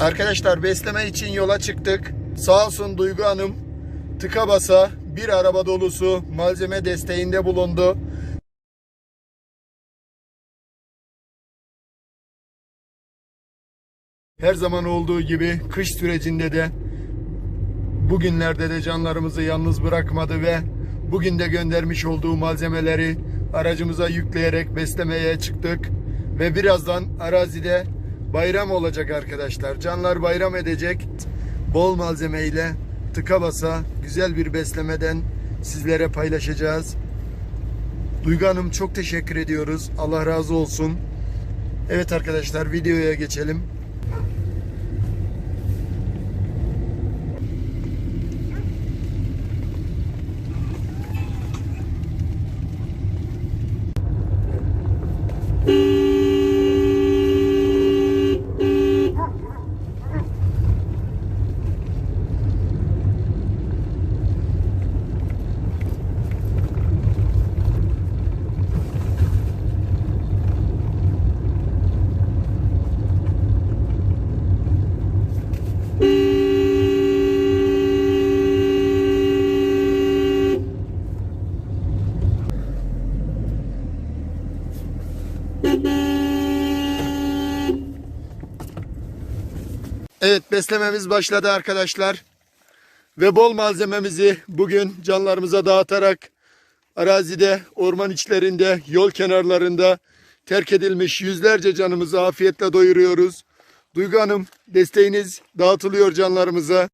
Arkadaşlar besleme için yola çıktık. Sağ olsun Duygu Hanım tıka basa bir araba dolusu malzeme desteğinde bulundu. Her zaman olduğu gibi kış sürecinde de bugünlerde de canlarımızı yalnız bırakmadı ve bugün de göndermiş olduğu malzemeleri aracımıza yükleyerek beslemeye çıktık. Ve birazdan arazide bayram olacak arkadaşlar. Canlar bayram edecek. Bol malzemeyle tıka basa güzel bir beslemeden sizlere paylaşacağız. Duygu Hanım çok teşekkür ediyoruz. Allah razı olsun. Evet arkadaşlar videoya geçelim. Evet beslememiz başladı arkadaşlar. Ve bol malzememizi bugün canlarımıza dağıtarak arazide, orman içlerinde, yol kenarlarında terk edilmiş yüzlerce canımızı afiyetle doyuruyoruz. Duygu Hanım desteğiniz dağıtılıyor canlarımıza.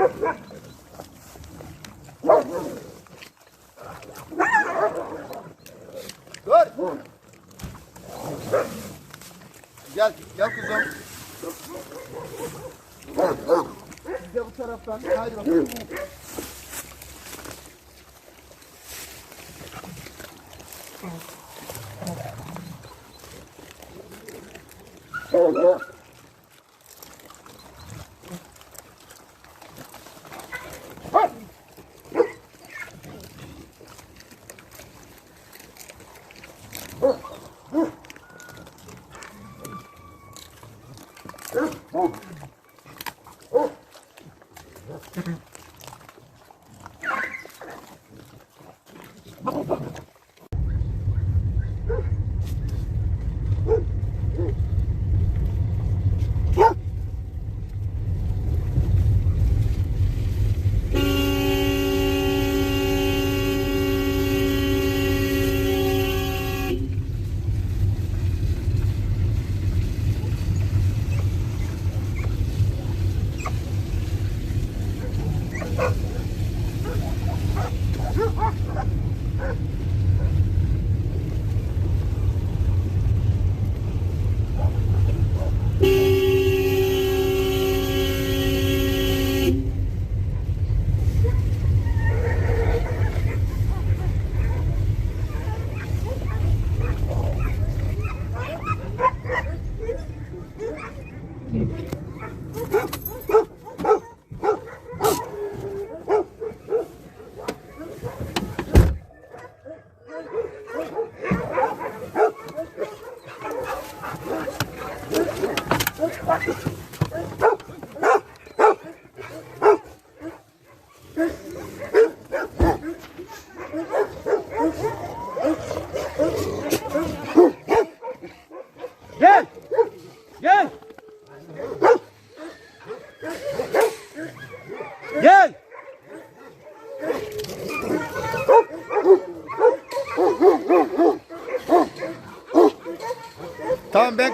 Dur. Gel, gel kuzum. Siz de bu taraftan. Haydi bakalım. Gel. Mm-hmm.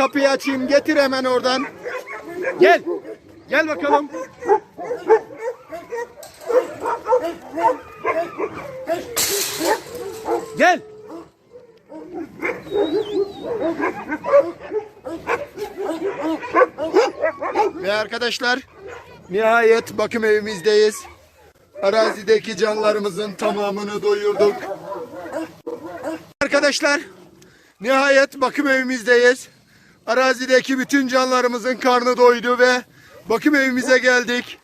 Kapıyı açayım. Getir hemen oradan. Gel. Gel bakalım. Gel. Ve arkadaşlar nihayet bakım evimizdeyiz. Arazideki canlarımızın tamamını doyurduk. Arkadaşlar nihayet bakım evimizdeyiz. Arazideki bütün canlarımızın karnı doydu ve bakım evimize geldik.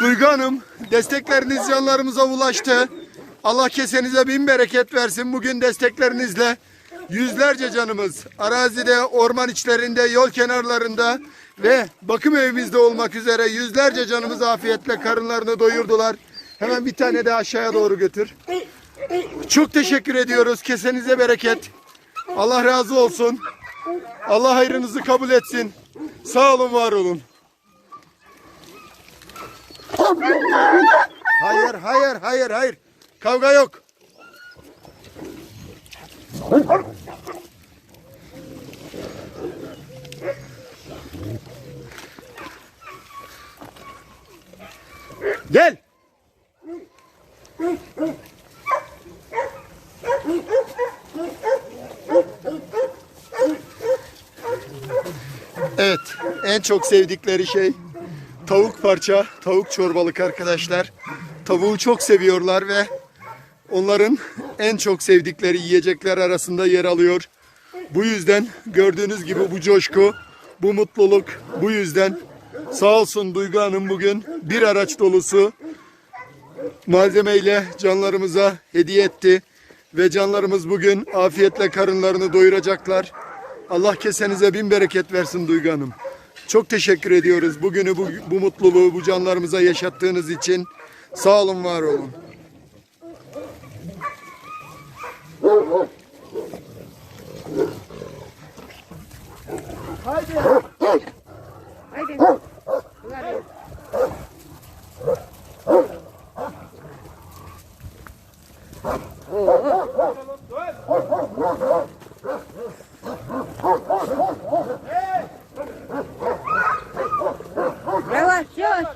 Duygu Hanım destekleriniz canlarımıza ulaştı. Allah kesenize bin bereket versin. Bugün desteklerinizle yüzlerce canımız arazide, orman içlerinde, yol kenarlarında ve bakım evimizde olmak üzere yüzlerce canımız afiyetle karınlarını doyurdular. Hemen bir tane de aşağıya doğru götür. Çok teşekkür ediyoruz. Kesenize bereket. Allah razı olsun. Allah hayrınızı kabul etsin. Sağ olun, var olun. Hayır, hayır, hayır, hayır. Kavga yok. Gel. Evet, en çok sevdikleri şey tavuk parça, tavuk çorbalık arkadaşlar. Tavuğu çok seviyorlar ve onların en çok sevdikleri yiyecekler arasında yer alıyor. Bu yüzden gördüğünüz gibi bu coşku, bu mutluluk bu yüzden sağ olsun Duygu Hanım bugün bir araç dolusu malzemeyle canlarımıza hediye etti. Ve canlarımız bugün afiyetle karınlarını doyuracaklar. Allah kesenize bin bereket versin Duygu Hanım. Çok teşekkür ediyoruz bugünü bu, bu mutluluğu bu canlarımıza yaşattığınız için. Sağ olun var olun. Haydi. Hadi. Yavaş yavaş.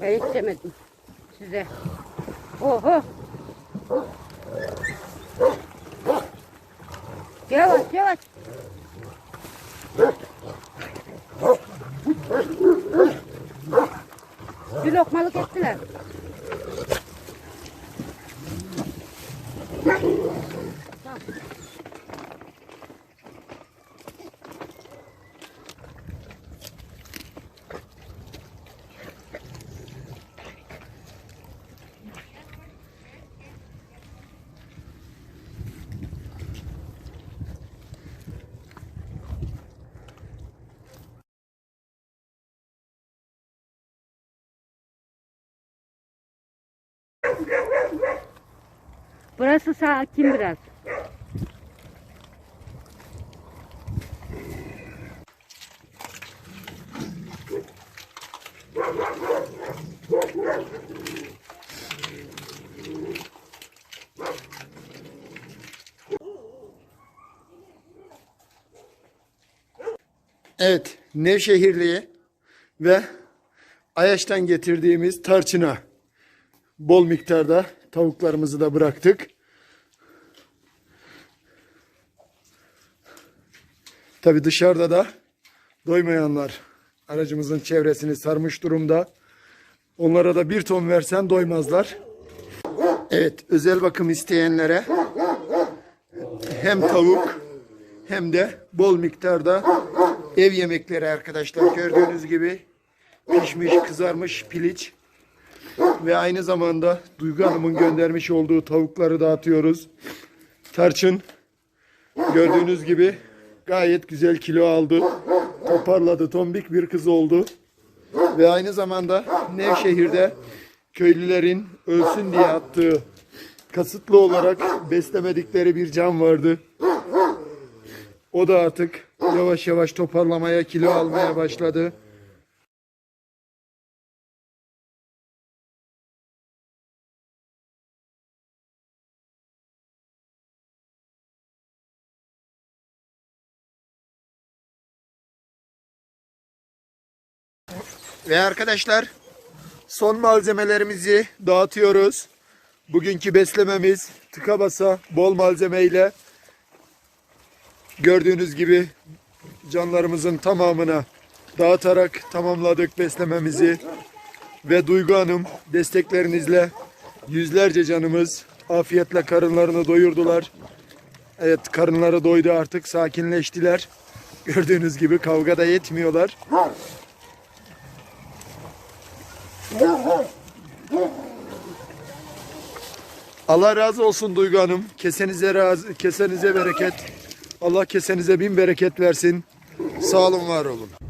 Ben istemedim size. Oho. Yavaş yavaş. Bir lokmalık ettiler. Thank you. Burası sakin biraz. Evet, Nevşehirli'ye ve Ayaş'tan getirdiğimiz tarçına bol miktarda tavuklarımızı da bıraktık. Tabi dışarıda da doymayanlar aracımızın çevresini sarmış durumda. Onlara da bir ton versen doymazlar. Evet, özel bakım isteyenlere hem tavuk hem de bol miktarda ev yemekleri arkadaşlar. Gördüğünüz gibi pişmiş, kızarmış piliç ve aynı zamanda Duygu Hanım'ın göndermiş olduğu tavukları dağıtıyoruz. Tarçın gördüğünüz gibi gayet güzel kilo aldı. Toparladı, tombik bir kız oldu. Ve aynı zamanda Nevşehir'de köylülerin ölsün diye attığı kasıtlı olarak beslemedikleri bir can vardı. O da artık yavaş yavaş toparlamaya, kilo almaya başladı. Ve arkadaşlar son malzemelerimizi dağıtıyoruz. Bugünkü beslememiz tıka basa bol malzemeyle gördüğünüz gibi canlarımızın tamamına dağıtarak tamamladık beslememizi ve Duygu Hanım desteklerinizle yüzlerce canımız afiyetle karınlarını doyurdular. Evet karınları doydu artık sakinleştiler. Gördüğünüz gibi kavgada yetmiyorlar. Allah razı olsun Duygu Hanım. Kesenize razı, kesenize bereket. Allah kesenize bin bereket versin. Sağ olun, var olun.